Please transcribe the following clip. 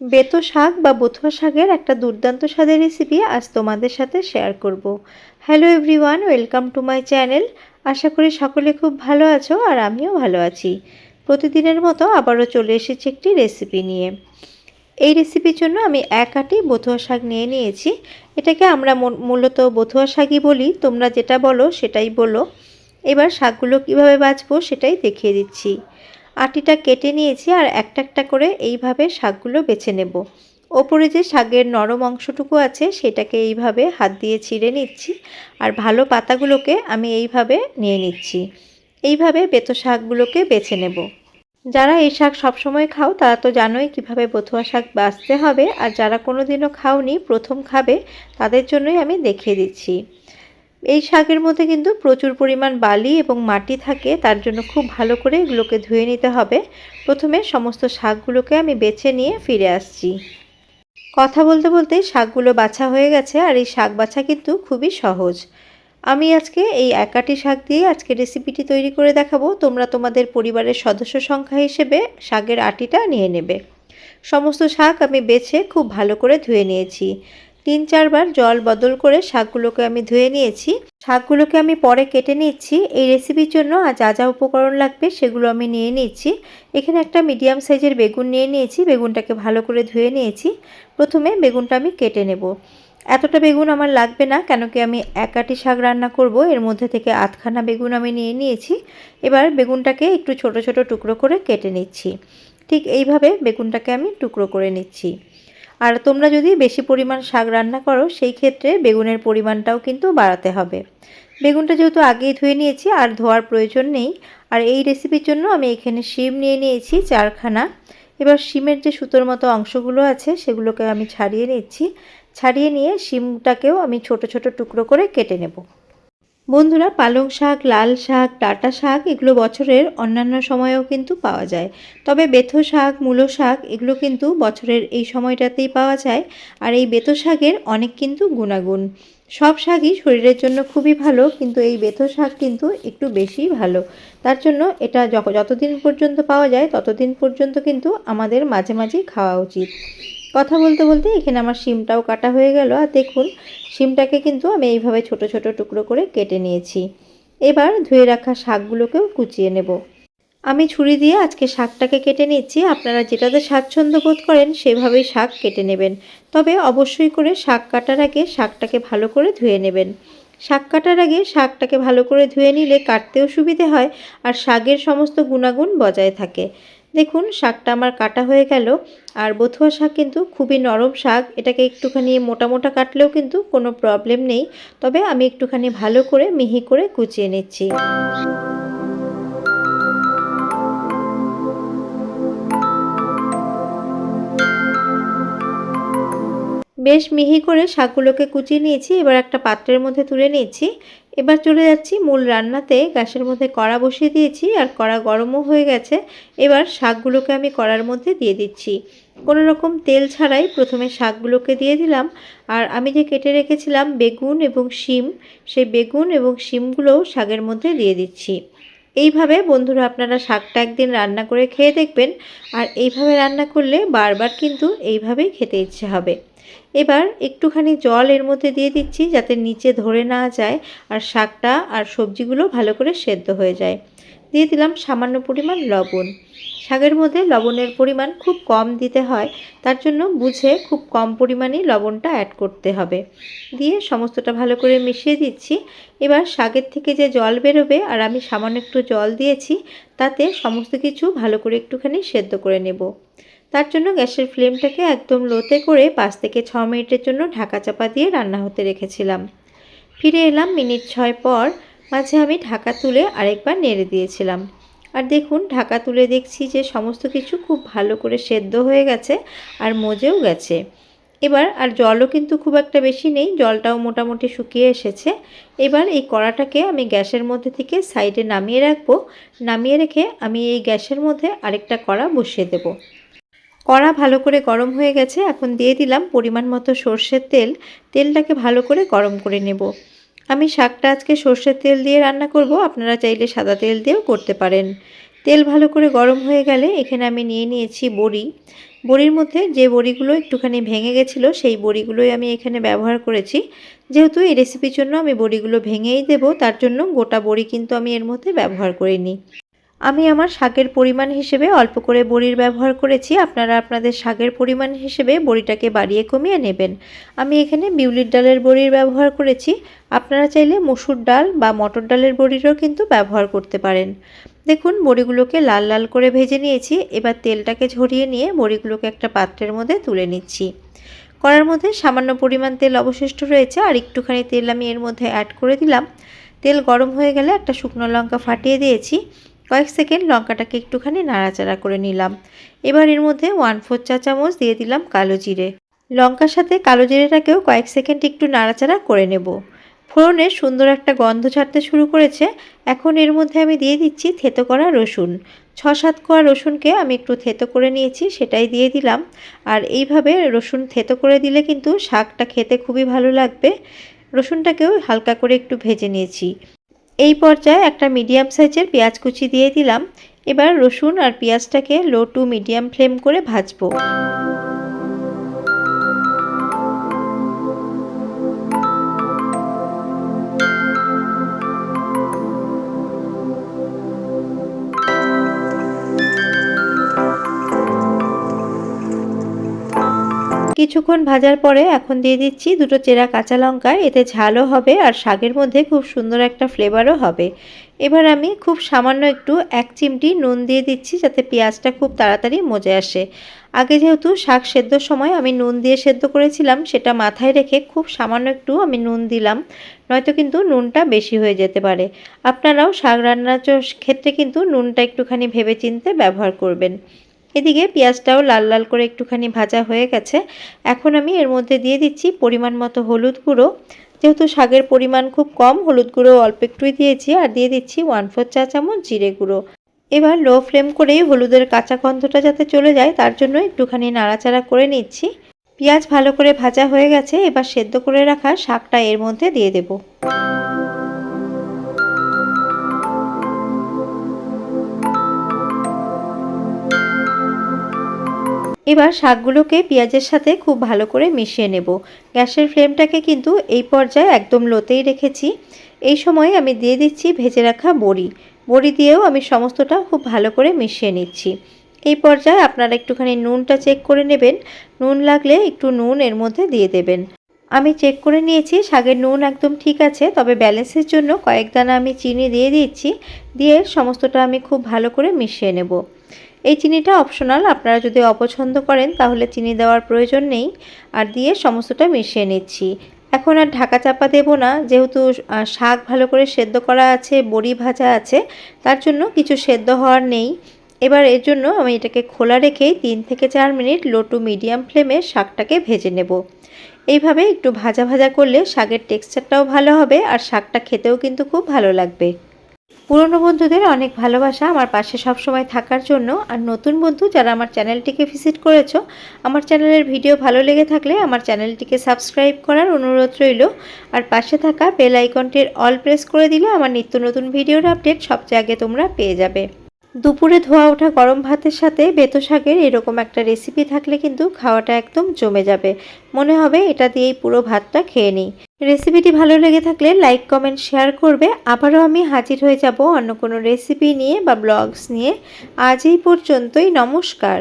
বেতো শাক বা বথুয়া শাকের একটা দুর্দান্ত স্বাদের রেসিপি আজ তোমাদের সাথে শেয়ার করব। Hello everyone welcome to my channel আশা করি সকলে খুব ভালো আছো আর আমিও ভালো আছি। প্রতিদিনের মতো আবারও চলে এসেছি একটি রেসিপি নিয়ে। এই রেসিপির জন্য আমি এক আটি বথুয়া শাক নিয়ে নিয়েছি। এটাকে আমরা মূলত বথুয়া শাকই বলি। তোমরা যেটা বলো সেটাই বলো। এবার শাকগুলো কীভাবে বাছবো সেটাই দেখিয়ে দিচ্ছি। আটিটা কেটে নিয়েছি আর একটা একটা করে এইভাবে শাকগুলো বেছে নেব। ওপরে যে শাকের নরম অংশটুকু আছে সেটাকে এইভাবে হাত দিয়ে ছিঁড়ে নিচ্ছি আর ভালো পাতাগুলোকে আমি এইভাবে নিয়ে নিচ্ছি। এইভাবে বেতো শাকগুলোকে বেছে নেব। যারা এই শাক সবসময় খাও তারা তো জানোই কীভাবে বথুয়া শাক বাঁচতে হবে আর যারা কোনো দিনও খাওনি, প্রথম খাবে, তাদের জন্যই আমি দেখিয়ে দিচ্ছি। এই শাকের মধ্যে কিন্তু প্রচুর পরিমাণ বালি এবং মাটি থাকে, তার জন্য খুব ভালো করে এগুলোকে ধুয়ে নিতে হবে। প্রথমে সমস্ত শাকগুলোকে আমি বেছে নিয়ে ফিরে আসছি। কথা বলতে বলতেই শাকগুলো বাছা হয়ে গেছে আর এই শাক বাছা কিন্তু খুবই সহজ। আমি আজকে এই একাটি শাক দিয়ে আজকে রেসিপিটি তৈরি করে দেখাবো। তোমরা তোমাদের পরিবারের সদস্য সংখ্যা হিসেবে শাকের আটিটা নিয়ে নেবে। সমস্ত শাক আমি বেছে খুব ভালো করে ধুয়ে নিয়েছি। তিন চারবার জল বদল করে শাকগুলোকে আমি ধুয়ে নিয়েছি। শাকগুলোকে আমি পরে কেটে নিচ্ছি। এই রেসিপির জন্য আর যা যা উপকরণ লাগবে সেগুলো আমি নিয়ে নিচ্ছি। এখানে একটা মিডিয়াম সাইজের বেগুন নিয়ে নিয়েছি। বেগুনটাকে ভালো করে ধুয়ে নিয়েছি। প্রথমে বেগুনটা আমি কেটে নেব। এতটা বেগুন আমার লাগবে না কেন কি আমি একাটি শাক রান্না করব। এর মধ্যে থেকে আধখানা বেগুন আমি নিয়ে নিয়েছি। এবার বেগুনটাকে একটু ছোট ছোট টুকরো করে কেটে নিচ্ছি। ঠিক এইভাবে বেগুনটাকে আমি টুকরো করে নিচ্ছি। আর তোমরা যদি বেশি পরিমাণ শাক রান্না করো, সেই ক্ষেত্রে বেগুনের পরিমাণটাও কিন্তু বাড়াতে হবে। বেগুনটা যেহেতু আগেই ধুয়ে নিয়েছি, আর ধোয়ার প্রয়োজন নেই, আর এই রেসিপির জন্য আমি এখানে শিম নিয়ে নিয়েছি চারখানা। এবার শিমের যে সুতোর মতো অংশগুলো আছে, সেগুলোকে আমি ছাড়িয়ে নিচ্ছি। ছাড়িয়ে নিয়ে শিমটাকেও আমি ছোট ছোট টুকরো করে কেটে নেব। বন্ধুরা, পালং শাক, লাল শাক, ডাটা শাক এগুলো বছরের অন্যান্য সময়েও কিন্তু পাওয়া যায়। তবে বেথো শাক, মূলো শাক এগুলো কিন্তু বছরের এই সময়টাতেই পাওয়া যায় আর এই বেথো শাকের অনেক কিন্তু গুণাগুণ। সব শাকই শরীরের জন্য খুবই ভালো, কিন্তু এই বেথো শাক কিন্তু একটু বেশি ভালো। তার জন্য এটা যতদিন পর্যন্ত পাওয়া যায় ততদিন পর্যন্ত কিন্তু আমাদের মাঝে মাঝেই খাওয়া উচিত। কথা বলতে বলতে এখানে আমার শিমটাও কাটা হয়ে গেল। আর দেখুন, শিমটাকে কিন্তু আমি এইভাবে ছোট ছোট টুকরো করে কেটে নিয়েছি। এবার ধুয়ে রাখা শাকগুলোকেও কুচিয়ে নেব। আমি ছুরি দিয়ে আজকে শাকটাকে কেটে নিচ্ছি। আপনারা যেটাতে স্বাচ্ছন্দ্য বোধ করেন সেভাবেই শাক কেটে নেবেন। তবে অবশ্যই করে শাক কাটার আগে শাকটাকে ভালো করে ধুয়ে নেবেন। শাক কাটার আগে শাকটাকে ভালো করে ধুয়ে নিলে কাটতেও সুবিধে হয় আর শাকের সমস্ত গুণাগুণ বজায় থাকে। দেখুন, শাকটা আমার কাটা হয়ে গেল। আর বথুয়া শাক কিন্তু খুবই নরম শাক। এটাকে একটুখানি মোটা মোটা কাটলেও কিন্তু কোনো প্রবলেম নেই। তবে আমি একটুখানি ভালো করে মিহি করে কুচিয়ে নিচ্ছি। বেশ মিহি করে শাকগুলোকে কুচিয়ে নিয়েছি। এবার একটা পাত্রের মধ্যে তুলে নিয়েছি এবার চলে যাচ্ছি মূল রান্নাতে। গ্যাসের মধ্যে কড়া বসিয়ে দিয়েছি আর কড়া গরমও হয়ে গেছে। এবার শাকগুলোকে আমি কড়ার মধ্যে দিয়ে দিচ্ছি। কোনো রকম তেল ছাড়াই প্রথমে শাকগুলোকে দিয়ে দিলাম। আর আমি যে কেটে রেখেছিলাম বেগুন এবং শিম, সেই বেগুন এবং শিমগুলোও শাকের মধ্যে দিয়ে দিচ্ছি। এইভাবে বন্ধুরা আপনারা শাকটা একদিন রান্না করে খেয়ে দেখবেন। আর এইভাবে রান্না করলে বারবার কিন্তু এইভাবেই খেতে ইচ্ছে হবে। এবার একটুখানি জল এর মধ্যে দিয়ে দিচ্ছি যাতে নিচে ধরে না যায় আর শাকটা আর সবজিগুলো ভালো করে সেদ্ধ হয়ে যায়। দিয়ে দিলাম সামান্য পরিমাণ লবণ। শাকের মধ্যে লবণের পরিমাণ খুব কম দিতে হয়, তার জন্য বুঝে খুব কম পরিমাণেই লবণটা অ্যাড করতে হবে। দিয়ে সমস্তটা ভালো করে মিশিয়ে দিচ্ছি। এবার শাকের থেকে যে জল বেরোবে আর আমি সামান্য একটু জল দিয়েছি, তাতে সমস্ত কিছু ভালো করে একটুখানি সেদ্ধ করে নেব। তার জন্য গ্যাসের ফ্লেমটাকে একদম লোতে করে পাঁচ থেকে ছ মিনিটের জন্য ঢাকা চাপা দিয়ে রান্না হতে রেখেছিলাম। ফিরে এলাম মিনিট ছয় পর। মাঝে আমি ঢাকা তুলে আরেকবার নেড়ে দিয়েছিলাম। আর দেখুন, ঢাকা তুলে দেখছি যে সমস্ত কিছু খুব ভালো করে সেদ্ধ হয়ে গেছে আর মজেও গেছে। এবার আর জলও কিন্তু খুব একটা বেশি নেই, জলটাও মোটামুটি শুকিয়ে এসেছে। এবার এই কড়াটাকে আমি গ্যাসের মধ্যে থেকে সাইডে নামিয়ে রাখব। নামিয়ে রেখে আমি এই গ্যাসের মধ্যে আরেকটা কড়া বসিয়ে দেবো। কড়া ভালো করে গরম হয়ে গেছে, এখন দিয়ে দিলাম পরিমাণ মতো সর্ষের তেল। তেলটাকে ভালো করে গরম করে নেব। আমি শাকটা আজকে সর্ষের তেল দিয়ে রান্না করব। আপনারা চাইলে সাদা তেল দিয়েও করতে পারেন। তেল ভালো করে গরম হয়ে গেলে এখানে আমি নিয়ে নিয়েছি বড়ি। বড়ির মধ্যে যে বড়িগুলো একটুখানি ভেঙে গেছিল, সেই বড়িগুলোই আমি এখানে ব্যবহার করেছি। যেহেতু এই রেসিপির জন্য আমি বড়িগুলো ভেঙেই দেব, তার জন্য গোটা বড়ি কিন্তু আমি এর মধ্যে ব্যবহার করিনি। আমি আমার শাকের পরিমাণ হিসেবে অল্প করে বড়ির ব্যবহার করেছি। আপনারা আপনাদের শাকের পরিমাণ হিসেবে বড়িটাকে বাড়িয়ে কমিয়ে নেবেন। আমি এখানে বিউলির ডালের বড়ির ব্যবহার করেছি। আপনারা চাইলে মসুর ডাল বা মটর ডালের বড়িরও কিন্তু ব্যবহার করতে পারেন। দেখুন, বড়িগুলোকে লাল লাল করে ভেজে নিয়েছি। এবার তেলটাকে ঝরিয়ে নিয়ে বড়িগুলোকে একটা পাত্রের মধ্যে তুলে নিচ্ছি। কড়ার মধ্যে সামান্য পরিমাণ তেল অবশিষ্ট রয়েছে। আর একটুখানি তেল আমি এর মধ্যে অ্যাড করে দিলাম। তেল গরম হয়ে গেলে একটা শুকনো লঙ্কা ফাটিয়ে দিয়েছি। কয়েক সেকেন্ড লঙ্কাটাকে একটুখানি নাড়াচাড়া করে নিলাম। এবার এর মধ্যে ওয়ান ফোর চা চামচ দিয়ে দিলাম কালো জিরে। লঙ্কার সাথে কালো জিরেটাকেও কয়েক সেকেন্ড একটু নাড়াচাড়া করে নেব। ফোড়নের সুন্দর একটা গন্ধ ছাড়তে শুরু করেছে। এখন এর মধ্যে আমি দিয়ে দিচ্ছি থেতো করা রসুন। ছ সাত কোয়া রসুনকে আমি একটু থেতো করে নিয়েছি, সেটাই দিয়ে দিলাম। আর এইভাবে রসুন থেতো করে দিলে কিন্তু শাকটা খেতে খুবই ভালো লাগবে। রসুনটাকেও হালকা করে একটু ভেজে নিয়েছি। এই পর্যায়ে একটা মিডিয়াম সাইজের পেঁয়াজ কুচি দিয়ে দিলাম। এবার রসুন আর পেঁয়াজটাকে লো টু মিডিয়াম ফ্লেম করে ভাজবো। কিছুক্ষণ ভাজার পরে এখন দিয়ে দিচ্ছি দুটো চেরা কাঁচা লঙ্কা, এতে ঝালও হবে আর শাকের মধ্যে খুব সুন্দর একটা ফ্লেভারও হবে। এবার আমি খুব সামান্য একটু এক চিমটি নুন দিয়ে দিচ্ছি যাতে পেঁয়াজটা খুব তাড়াতাড়ি মজে আসে। আগে যেহেতু শাক সেদ্ধর সময় আমি নুন দিয়ে সেদ্ধ করেছিলাম, সেটা মাথায় রেখে খুব সামান্য একটু আমি নুন দিলাম, নয়তো কিন্তু নুনটা বেশি হয়ে যেতে পারে। আপনারাও শাক রান্নার ক্ষেত্রে কিন্তু নুনটা একটুখানি ভেবে চিনতে ব্যবহার করবেন। এদিকে পেঁয়াজটাও লাল লাল করে একটুখানি ভাজা হয়ে গেছে। এখন আমি এর মধ্যে দিয়ে দিচ্ছি পরিমাণ মতো হলুদ গুঁড়ো। যেহেতু শাকের পরিমাণ খুব কম, হলুদ গুঁড়ো অল্প একটুই দিয়েছি আর দিয়ে দিচ্ছি ওয়ান ফোর চা চামচ জিরে গুঁড়ো। এবার লো ফ্লেম করেই হলুদের কাঁচা গন্ধটা যাতে চলে যায়, তার জন্য একটুখানি নাড়াচাড়া করে নিচ্ছি। পেঁয়াজ ভালো করে ভাজা হয়ে গেছে, এবার সেদ্ধ করে রাখা শাকটা এর মধ্যে দিয়ে দেবো। এবার শাকগুলোকে পেঁয়াজের সাথে খুব ভালো করে মিশিয়ে নেব। গ্যাসের ফ্লেমটাকে কিন্তু এই পর্যায়ে একদম লোতেই রেখেছি। এই সময় আমি দিয়ে দিচ্ছি ভেজে রাখা বড়ি। বড়ি দিয়েও আমি সমস্তটা খুব ভালো করে মিশিয়ে নিচ্ছি। এই পর্যায়ে আপনারা একটুখানি নুনটা চেক করে নেবেন। নুন লাগলে একটু নুন এর মধ্যে দিয়ে দেবেন। আমি চেক করে নিয়েছি, শাকের নুন একদম ঠিক আছে, তবে ব্যালেন্সের জন্য কয়েক দানা আমি চিনি দিয়ে দিচ্ছি। দিয়ে সমস্তটা আমি খুব ভালো করে মিশিয়ে নেব। এই চিনিটা অপশনাল আপনারা যদি অপছন্দ করেন তাহলে চিনি দেওয়ার প্রয়োজন নেই। আর দিয়ে সমস্তটা মিশিয়ে নিচ্ছি। এখন আর ঢাকা চাপা দেব না, যেহেতু শাক ভালো করে সেদ্ধ করা আছে, বড়ি ভাজা আছে, তার জন্য কিছু সেদ্ধ হওয়ার নেই। এবার এর জন্য আমি এটাকে খোলা রেখেই তিন থেকে চার মিনিট লো টু মিডিয়াম ফ্লেমে শাকটাকে ভেজে নেব। এইভাবে একটু ভাজা ভাজা করলে শাকের টেক্সচারটাও ভালো হবে, আর শাকটা খেতেও কিন্তু খুব ভালো লাগবে। পুরনো বন্ধুদের অনেক ভালোবাসা আমার পাশে সবসময় থাকার জন্য। আর নতুন বন্ধু যারা আমার চ্যানেলটিকে ভিজিট করেছ, আমার চ্যানেলের ভিডিও ভালো লেগে থাকলে আমার চ্যানেলটিকে সাবস্ক্রাইব করার অনুরোধ রইল। আর পাশে থাকা বেল আইকনটির অল প্রেস করে দিলে আমার নিত্য নতুন ভিডিওর আপডেট সবচেয়ে আগে তোমরা পেয়ে যাবে। দুপুরে ধোয়া ওঠা গরম ভাতের সাথে বেতো শাকের এরকম একটা রেসিপি থাকলে কিন্তু খাওয়াটা একদম জমে যাবে। মনে হবে এটা দিয়েই পুরো ভাতটা খেয়ে নিই। রেসিপিটি ভালো লেগে থাকলে লাইক কমেন্ট শেয়ার করবে। আবারও আমি হাজির হয়ে যাব অন্য কোনো রেসিপি নিয়ে বা ব্লগস নিয়ে। আজ এই পর্যন্তই, নমস্কার।